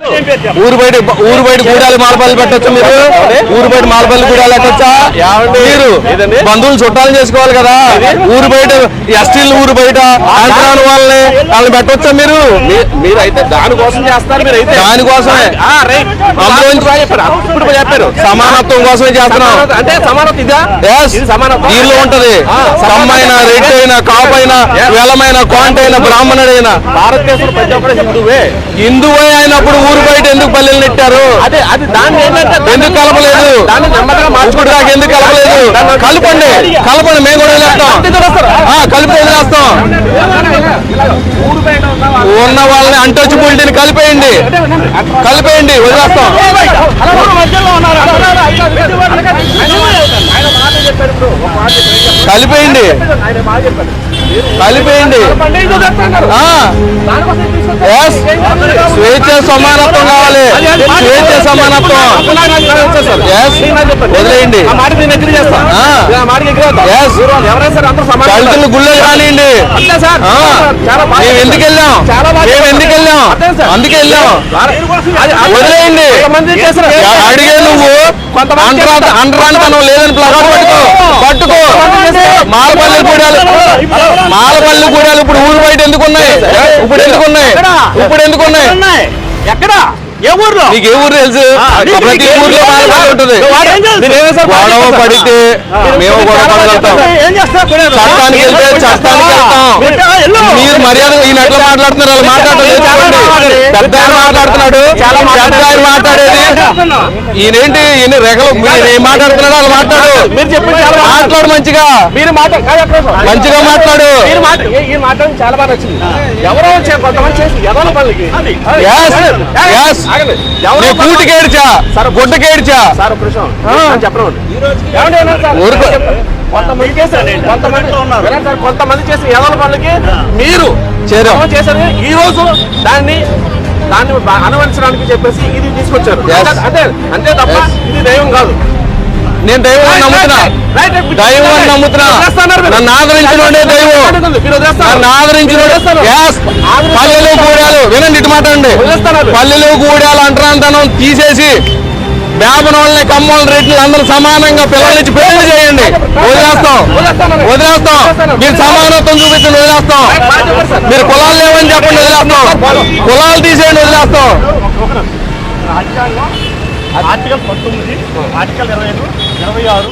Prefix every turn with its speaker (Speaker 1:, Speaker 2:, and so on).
Speaker 1: ఊరు బయట ఊరు బయట గూడాలు మాలపల్లి పెట్టొచ్చు మీరు? ఊరు బయట మాలపల్లి గూడాలు పెట్టొచ్చా మీరు బంధువులు చుట్టాలు చేసుకోవాలి కదా. ఊరు బయట ఎస్టీలు ఊరు బయట వాళ్ళని వాళ్ళని పెట్టొచ్చా మీరు?
Speaker 2: మీరు అయితే దానికోసం చేస్తారు మీరు అయితే
Speaker 1: దానికోసమే
Speaker 2: చెప్పారు. ఇప్పుడు బాగా చెప్పారు.
Speaker 1: సమానత్వం కోసమే చేస్తున్నాం.
Speaker 2: అంటే ఇదా. ఇది సమానత్వం.
Speaker 1: దీనిలో ఉంటది.
Speaker 2: ఆ,
Speaker 1: కమ్మైనా రెడ్డి అయినా కాపైనా వెలమైన కోంట అయినా బ్రాహ్మణుడైనా.
Speaker 2: భారతదేశంలో ప్రతి ఒక్కరు హిందువే.
Speaker 1: హిందువే అయినప్పుడు ఊరు బయట ఎందుకు పల్లెలు నెట్టారు?
Speaker 2: అదే అది దాన్ని ఏంటంటే
Speaker 1: ఎందుకు కలపలేదు?
Speaker 2: దాన్ని నెమ్మదిగా
Speaker 1: ఇప్పుడు
Speaker 2: మార్చుకుంటా
Speaker 1: దాకా ఎందుకు కలపలేదు? కలపండి. కలపండి మేము కూడా వదిలేస్తాం. ఆ, కలిపి వదిలేస్తాం.
Speaker 2: ఉన్న వాళ్ళు-
Speaker 1: ఉన్న వాళ్ళని అంటొచ్చిబిలిటీని కలిపేయండి. కలిపేయండి వదిలేస్తాం. కలిపేయండి.
Speaker 2: ఆయన మాట చెప్పారు.
Speaker 1: కలిపేయండి. స్వేచ్ఛ సమానత్వం కావాలి. స్వేచ్ఛ సమానత్వం. వదిలేయండి. దళితులు గుళ్ళో కానివ్వండి మేము ఎందుకు వెళ్ళాం? మేము ఎందుకు వెళ్ళాం. అందుకే వెళ్ళాం. వదిలేయండి. అడిగే నువ్వు. లేదని ప్లగ్ పట్టుకో. పట్టుకో. మాలపల్లి గూడాలు మాలపల్లి గూడాలు ఇప్పుడు ఊరు బయట ఎందుకు ఉన్నాయి? ఇప్పుడు ఎందుకు ఉన్నాయి? ఇప్పుడు ఎందుకు ఉన్నాయి?
Speaker 2: ఎక్కడ? ఏ ఊర్లో?
Speaker 1: నీకు ఏ ఊరు తెలుసు? ప్రతి ఊర్లో మాలపల్లి ఉంటుంది. గొడవ పడితే మేము గొడవ పడగలుగుతాం
Speaker 2: ఏం చేస్తా
Speaker 1: చట్టానికి వెళ్తే చట్టానికి వెళ్తాం. మీరు మర్యాద ఈయన ఎట్లా మాట్లాడుతున్నారు వాళ్ళు నేర్చుకోండి పెద్ద ఆయన మాట్లాడుతున్నాడు. పెద్ద ఆయన మాట్లాడేది ఈయనేంటి? ఈయన రెగలు మీరు ఏం మాట్లాడుతున్నాడు వాళ్ళు మాట్లాడు.
Speaker 2: మీరు బాగా-
Speaker 1: మాట్లాడు మంచిగా.
Speaker 2: మీరు.
Speaker 1: మంచిగా మాట్లాడు.
Speaker 2: మీరు మాట ఈ- ఈ మాట చాలా బాగా నచ్చింది. ఎవరో చే- కొంతమంది చేసి ఎవరో పనులకి
Speaker 1: కూటికేడ్చా గుడ్డకేడ్చా?
Speaker 2: సార్ ఒక నిమిషం. కొంతమంది చేశారు కొంతమంది వినండి సార్, కొంతమంది చేసిన ఎవరి పనులకి మీరు చేశారు. ఈ రోజు దాన్ని దాన్ని అనుసరించడానికి చెప్పేసి ఇది తీసుకొచ్చారు.
Speaker 1: Yes.
Speaker 2: అంతే- తప్ప. ఇది దైవం కాదు.
Speaker 1: నేను దైవం నమ్ముతున్నా. దైవం నమ్ముతున్నా. నన్ను ఆదరించినోడే దైవం.
Speaker 2: మీరు వదిలేస్తున్నారు.
Speaker 1: నన్ను ఆదరించినోడే Yes. పల్లెలు గూడాలు వినండి ఇటు మాట్లాడండి
Speaker 2: వదిలేస్తున్నారు.
Speaker 1: పల్లెలు గూడాలు అంటరాంతనం తీసేసి వేపనోళ్ళని కమ్మోళ్ళ రెడ్లు అందరూ సమానంగా పిల్లలనిచ్చి పెళ్ళి చేయండి. వదిలేస్తాం. వదిలేస్తాం. మీరు సమానత్వం చూపించండి వదిలేస్తాం. మీరు కులాలు లేవని చెప్పండి వదిలేస్తాం కులాలు తీసేయండి వదిలేస్తాం
Speaker 3: ఆర్టికల్ పంతొమ్మిది ఆర్టికల్ ఇరవై ఐదు ఇరవై ఆరు.